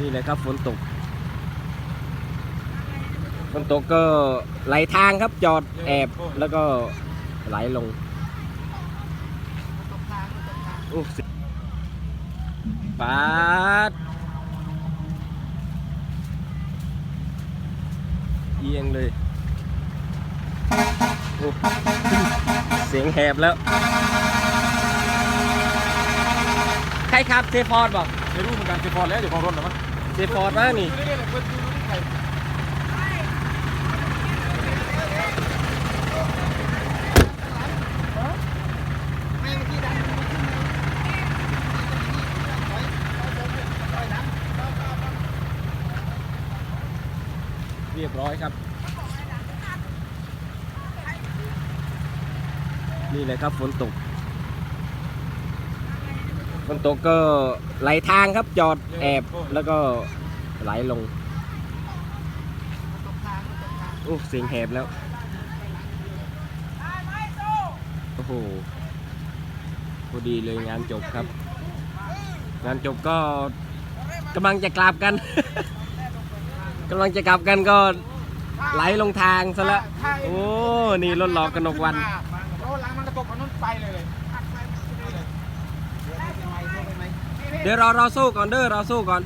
นี่เลยครับฝนตกฝนตกก็ไหลทางครับจอดแอบแล้วก็ไหลลงโอ้สิปาดเอียงเลยโอ้เสียงแหบแล้ว ใครครับเซฟอร์ดบอกไม่รู้เหมือนกันจะพอแล้วเดี๋ยวพอรถแล้วมั้ง เฟอร์ดมานี่เรื่อยๆเปิดดูนี่ใครเรียบร้อยครับ นี่เลยครับฝนตก นตกก็ไหลทางครับจอดแอบแล้วก็ไหลลงโอ้เสียงแหบแล้ว โอ้โหพอดีเลยงานจบครับ งานจบก็กำลังจะกลับกันกำลังจะกลับกันก็ไหลลงทางซะแล้วโอ้ นี่รถหลอกกนกวันโอ้หลังมันกระตกมันนู้นไปเลย เลยเดี๋ยวเราเราสู้ก่อนเด้อเราสู้ก่อน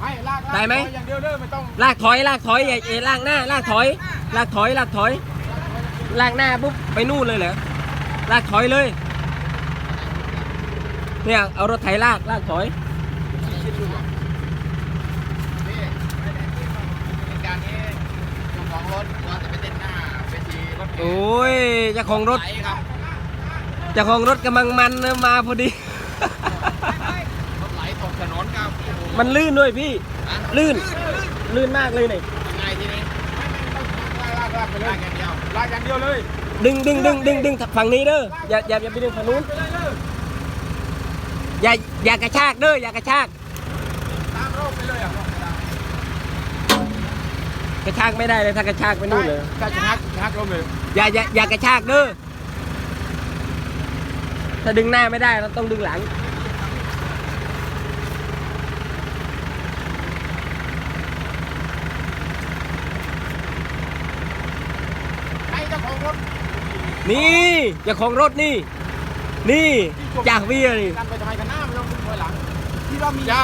ไม่ลากได้ไหมอย่างเดียวเด้อไม่ต้องลากถอยลากถอยอย่าอย่าลากหน้าลากถอยลากถอยลากถอยลากหน้าปุ๊บไปนู่นเลยเหรอลากถอยเลยเนี่ยเอารถไถลากลากถอยการนี้เจ้าของรถเราจะไปเต้นหน้าเวทีรถโอ้ยเจ้าของรถไหลครับเจ้าของรถกำลังมันนะมาพอดี รถไหลตกถนนครับโอ้โห มันลื่นด้วยพี่อะลื่น ลื่นมากเลยนี่ยังไงทีนี้ลากลากไปเลยลากอย่างเดียวลากอย่างเดียวเลย ดึงดึงดึงดึงดึงฝั่งนี้เด้อ อย่าอย่าอย่าไปดึงฝั่งนู้นไปเลยเลยอย่าอย่ากระชากเด้อ อย่ากระชาก ตามโรคไปเลยอะกระชากไม่ได้เลยถ้ากระชากไปนู่นเลยถ้าจะฮักจะฮักลมเลย อย่าอย่าอย่ากระชากเด้อ ถ้าดึงหน้าไม่ได้เราต้องดึงหลัง ใครเจ้าของรถ นี่เจ้าของรถนี่ นี่จากเวียนี่กันไปทำไมกันหน้าไม่ต้องถอยหลังที่เรามีอย่า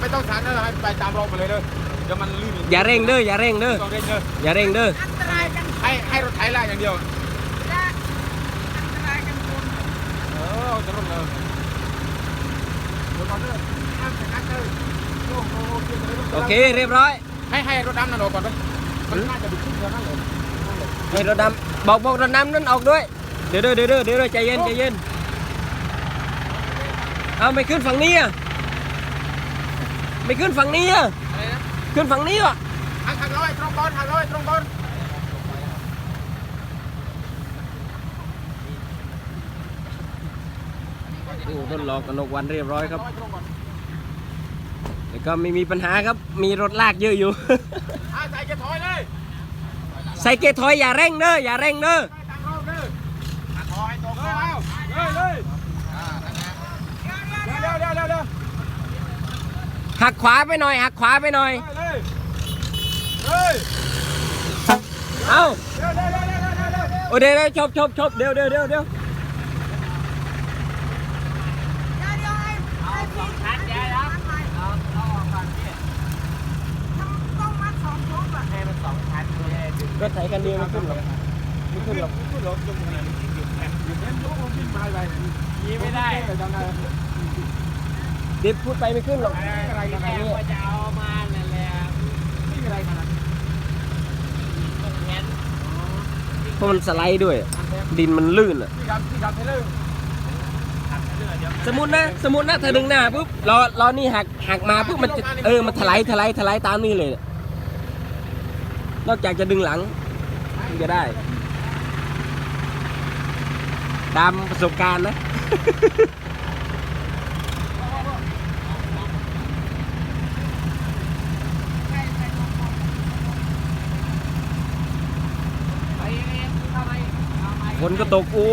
ไม่ต้องสันนะให้ไปตามโรคไปเลยเด้อเดี๋ยวมันลื่นอย่าเร่งเด้ออย่าเร่งเด้อต้องเร่งเด้ออย่าเร่งเด้ออันตรายกันให้ให้รถไถลากอย่างเดียวและอันตรายกันคนเออจะรถเลยเดี๋ยวก่อนเด้อห้ามจะนัดเด้อโอ้โหโอเคเรียบร้อย ให้ให้รถดำนั่นออกก่อนไปมันน่าจะดูขึ้นเท่านั้นเลยนั่น เลยให้รถดำบอกบอกรถดำนั่นออกด้วย เดี๋ยวเด้อเดี๋ยวเด้อเดี๋ยวเด้อใจเย็นใจเย็น เอาไม่ขึ้นฝั่งนี้อะไม่ขึ้นฝั่งนี้อะอะไรนะขึ้นฝั่งนี้อะหักหักร้อยตรงบอลหักร้อยตรงบอลโอ้ต้นหลอกกนกวันเรียบร้อยครับร้อยตรงบอลแต่ก็ไม่มีปัญหาครับ มีรถลากเยอะอยู่อ่าใส่เกียร์ถอยเลยใส่เกียร์ถอยอย่าเร่งเด้ออย่าเร่งเด้อไปตามโรคเด้ออะถอยตรงแล้วเลยเลยอ่านั่นนะเดี๋ยวเดี๋ยวเดี๋ยวเดี๋ยวหักขวาไปหน่อยหักขวาไปหน่อยเลยเลยเอ้าเดี๋ยวเดี๋ยวเดี๋ยวเดี๋ยวเดี๋ยวเดี๋ยวโอ้เดี๋ยวเดี๋ยวชบชบชบเดี๋ยวเดี๋ยวเดี๋ยวเดี๋ยวเดี๋ยวเดี๋ยวให้ให้พี่ชัดใหญ่แล้วเอาเอาออกก่อนพี่ต้องมัดสองชุดอะ ให้มันสองชั้นเลย รถไถคันเดียวไม่ขึ้นหรอกไม่ขึ้นหรอกขึ้นรถจมขนาดนี้อยู่แอบอยู่เน้นยกลงขึ้นมาอะไรยีไม่ได้จำได้เดี๋ยวพูดไปไม่ขึ้นหรอกอะไรกันอันเนี่ยนี้จะเอามานั่นแหละไม่มีอะไรขนาดนี้เพราะมันสไลด์ด้วย ดินมันลื่นอะพี่ครับพี่ครับเทเลอร์สมมตินะ สมมตินะถ้าดึงหน้าปุ๊บล้อล้อนี่หักหักมาปุ๊บมันจะเออมันถลายถลายถลายตามนี่เลย นอกจากจะดึงหลังถึงจะได้ ตามประสบการณ์นะไปเรียนทำไมทำไมฝนก็ตกอู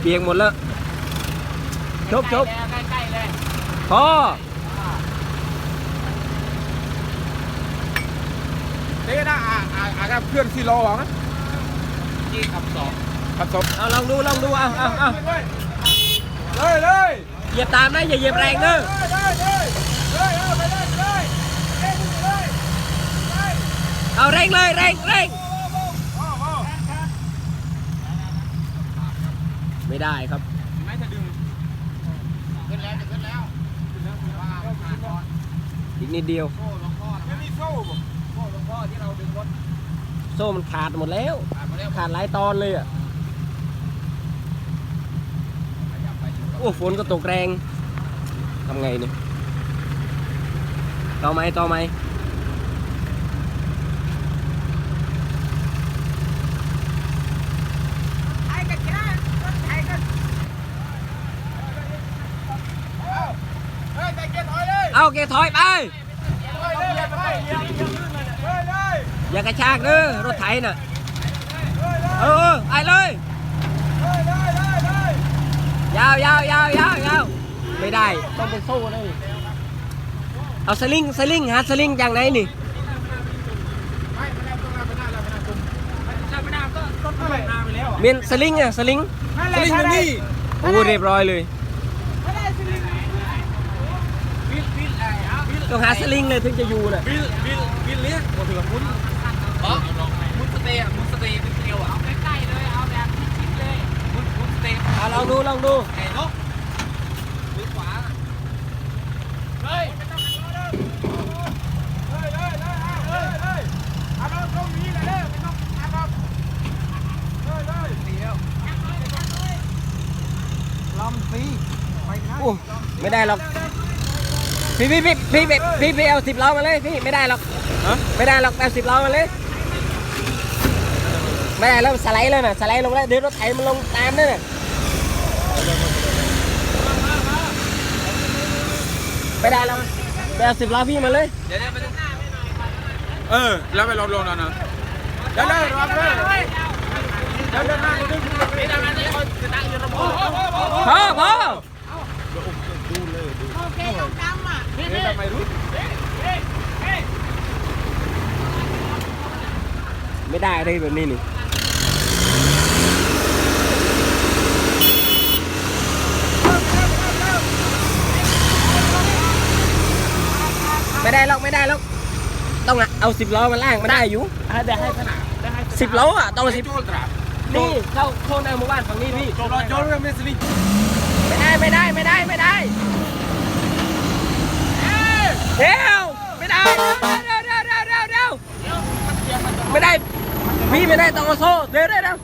เปียกหมดแล้ว ชบชบใกล้ๆเลยพอ ครับเพื่อนที่รอหวังนะที่ขับสองขับสองเอาลองดูลองดูเอาเอาเอาเลยเลยเหยียบตามนะอย่าเหยียบแรงเด้อเลยเลยเลยเอาไปเลยเลยเล่นเลยเอาเร่งเลยเร่งเร่งโอ้โหไม่ได้ครับไม่จะดึงขึ้นแล้วจะขึ้นแล้วว่าผ่านก่อนอีกนิดเดียวโซ่หลวงพ่อไม่มีโซ่ ที่เราดึงรถโซ่มันขาดหมดแล้ว ผ่านมาแล้วขาดหลายตอนเลยอะโอ้ฝนก็ตกแรงทำไงเนี่ยต่อไหมต่อไหมไอ้กระเจ้ารถไถก็เฮ้ยใจเย็นถอยเลยเอาเกถอยไป ถอยเลยเลยเลยเลย อย่ากระชากเด้อรถไถน่ะเออเออไปเลยยาวยาวยาวยาวยาวไม่ได้ต้องเป็นโซ่เลยเอาสลิงสลิงหาสลิงอย่างไหนนี่ไม่ไม่ได้ต้องลาไปหน้าลาไปหน้าตุ้มถ้าไม่น่าก็รถนั่นแหละนาไปแล้วเมนสลิงอะสลิงสลิงอยู่นี่โอ้เรียบร้อยเลยต้องหาสลิงเลยถึงจะอยู่น่ะวิลวิลวิลเลี้ยงโอ้ถือว่ามุน อ๋อมุนสเตย์อะมุนสเตย์เป็นเกลียวอะเอาใกล้ๆเลยเอาแบบชิดๆเลยมุนมุนสเตย์เอาลองดูลองดูไอ้นกมือขวาเฮ้ยเลยเลยเลยเลยเลยเอาเราตรงนี้เลยเลยไม่ต้องเอาเราเลยเลยเดียวลำซีไปไหนโอ้ไม่ได้หรอกพี่พี่พี่พี่พี่พี่เอาสิบล้อมาเลยพี่ไม่ได้หรอกไม่ได้หรอกเอาสิบล้อมาเลย ม่ได้แล้วสไลด์เลยน่ะสไลด์ลงแล้วเดี๋ยวรถไถมันลงตามนั่นน่ะไม่ได้แล้วไปเอาสิบล้อพี่มาเลยเดี๋ยวเดี๋ยวไปดูเออ แล้วไปลองลองนะนะเดี๋ยวเดี๋ยวรอเลยเดี๋ยวเดี๋ยวหน้านิดนึงนี่ดังนั้นเลยคนจะนั่งอยู่ระบบพอพอโอเคต้องจำอะเอ๊ะทำไมรู้ไม่ได้เลยแบบนี้นี่ ไม่ได้หรอกไม่ได้หรอกต้องเอาสิบล้อมาล่างมาได้อยู่เดี๋ยวให้ขนาดเดี๋ยวให้สิบล้ออะต้องสิบโจลตรานี่เข้าโซนในหมู่บ้านฝั่งนี้พี่โจลโจลเรื่องเมสลิงไม่ได้ไม่ได้ไม่ได้ไม่ได้เดี๋ยวไม่ได้เดี๋ยวเดี๋ยวเดี๋ยวเดี๋ยวเดี๋ยวเดี๋ยวไม่ได้พี่ไม่ได้ต้องเอาโซ่เดี๋ยวเดี๋ยวเดี๋ยว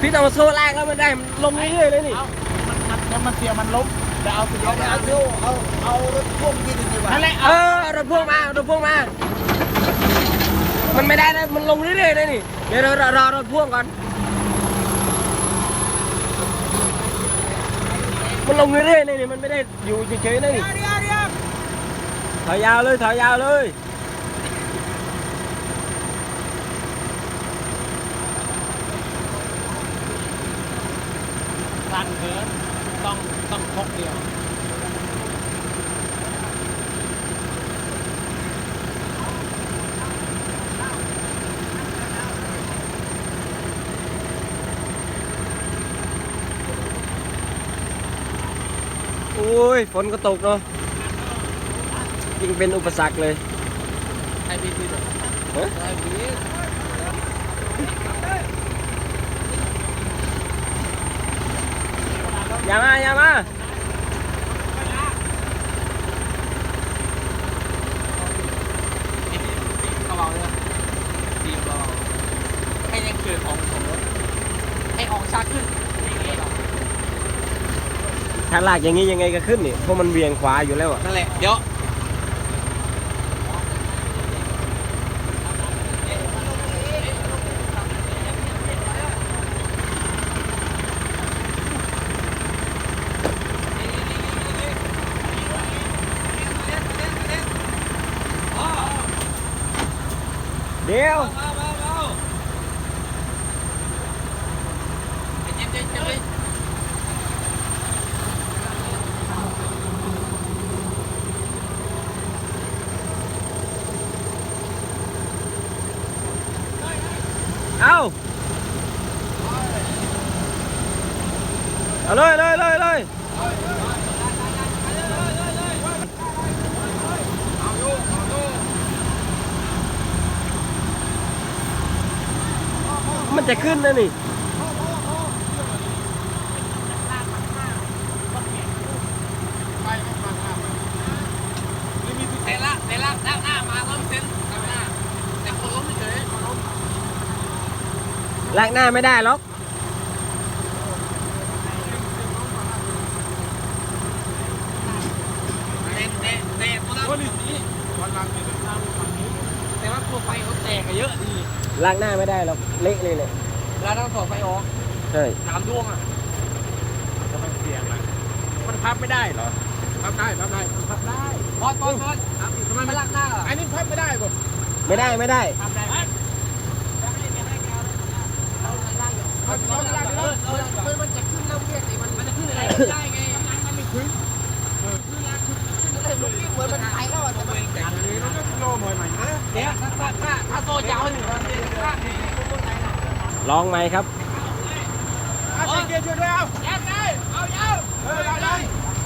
พี่ต้องเอาโซ่ลากแล้วมันได้มันลงเรื่อยๆเลยนี่มันมันเสียมันล้ม เดี๋ยวเอาไปเอาไปเอาเอาเอารถพ่วงที่ดีกว่านั่นแหละเออเอารถพ่วงมาเอารถพ่วงมา มันไม่ได้นะมันลงเรื่อยๆเลยนี่ เดี๋ยวเรารอรถพ่วงก่อน มันลงเรื่อยๆเลยนี่มันไม่ได้อยู่เฉยๆนะนี่เดี๋ยวเดี๋ยวถอยยาวเลยถอยยาวเลยสั่นเกิน ต้องต้องพกเดียวโอ้ยฝนก็ตกเนาะยิ่งเป็นอุปสรรคเลย ให้พี่พี่เฮ้ยให้พี่ อย่ามาอย่ามาเขาบอกเลยดีบอลให้ยังเกิดของของรถให้ออกชาขึ้นถ้าลากอย่างนี้ยังไงก็ขึ้นนี่เพราะมันเวียงขวาอยู่แล้วอะนั่นแหละ เดี๋ยว เดี๋ยวเจ็บเจ็บเจ็บเลย มันจะขึ้นนะนี่ไปไม่ฟังครับนี่มีที่แต่ละแต่ละด้านหน้ามาล้มเส้นด้านหน้าแต่คนล้มไม่เฉยคนล้มลากหน้าไม่ได้หรอกเตะเตะเตะตัวนั้นคนนี้วันหลังนี่เลยแต่ว่าตัวไฟเขาแตกกันเยอะดี ลากหน้าไม่ได้หรอกเละเลยเนี่ยแล้วต้องถอดไฟออกใช่สามดวงอะจะมันเสี่ยงนะมันพับไม่ได้เหรอพับได้พับได้มันพับได้บอสบอสบอสทำไมไม่ลากหน้าล่ะอันนี้พับไม่ได้ป่ะไม่ได้ไม่ได้ทำได้ไหม พับพับไม่ได้ เอ เล อย เออมันมันจะขึ้นแล้วเพี้ยนมันมันจะขึ้นอะไรได้ไงมันไม่ขึ้นขึ้นแล้วขึ้นเลยมันเหมือนมันไปแล้วอะแต่มัน อันนี้มันก็โลใหม่ๆนะ เดี๋ยวถ้าถ้าถ้าถ้าโซ่ยาวหนึ่งมันจะข้างนี้ต้นไหนน่ะ ลองไหมครับอาเกียร์ช่วยด้วยเอาแยกได้เอายาวเฮ้ยได้ได้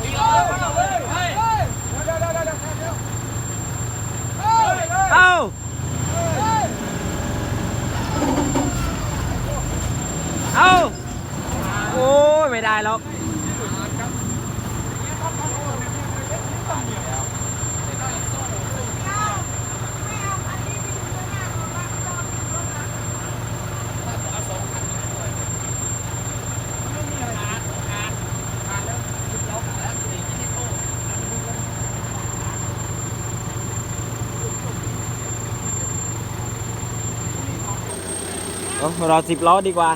อีกแล้วเฮ้ยเดี๋ยวเดี๋ยวเดี๋ยวเดี๋ยวเดี๋ยวเอ้าเอ้าโอ้ยไม่ได้หรอ รอสิบล้อดีกว่า